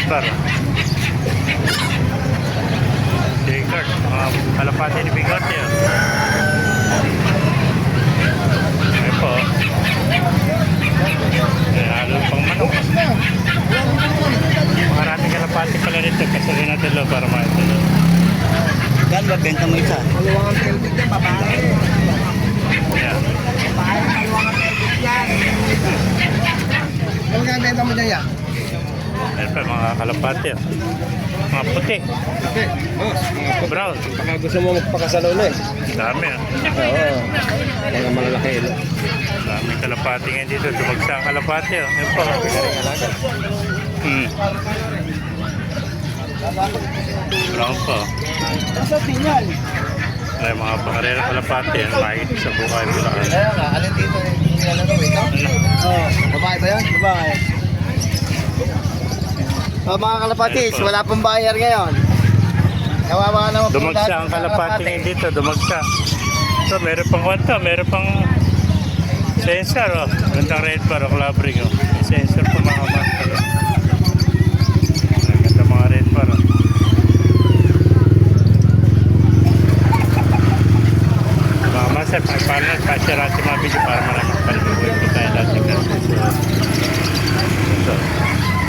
Victor. Victor, mga um, kalapati ni Bigote. Ayun po. Ay, halo pang manok. Maraming kalapati pala rito. Kasalin natin lo para makita. Gan ba, benta mo isa? Kaluwangan pelvic yan, babae. Yeah. Babae, kaluwangan pelvic yan. Ano kaya benta mo dyan yan? Ayun pa mga kalapati. oh. Mga puti. Okay, boss. Brown. Baka gusto mo magpakasalaw na eh. Dami ah. Oo. Mga malalaki no? Dami kalapati ngayon dito. Dumagsa ang kalapati. Oh. Ayun po. Hmm. Brown po. Sa tingnan. Ay, mga pangarera kalapati. Yan, makikita sa Bulacan. Kaya nga, alin dito eh. Nilalaro ikaw? Ano? Oo. Babae ba yan? Babae. Oh, mga po. wala pong bayar ngayon. Kawawa naman po Dumagsa ang ng kalapati ngayon dito. Dumagsa. So, meron pang kwanta. Meron pang sensor. Oh. Gandang red bar. Oh, labring. Oh. May sensor pa mga master. Ganda mga red bar. Oh. Mga master, paano kasi natin mga video para marami palimutin po tayo dati.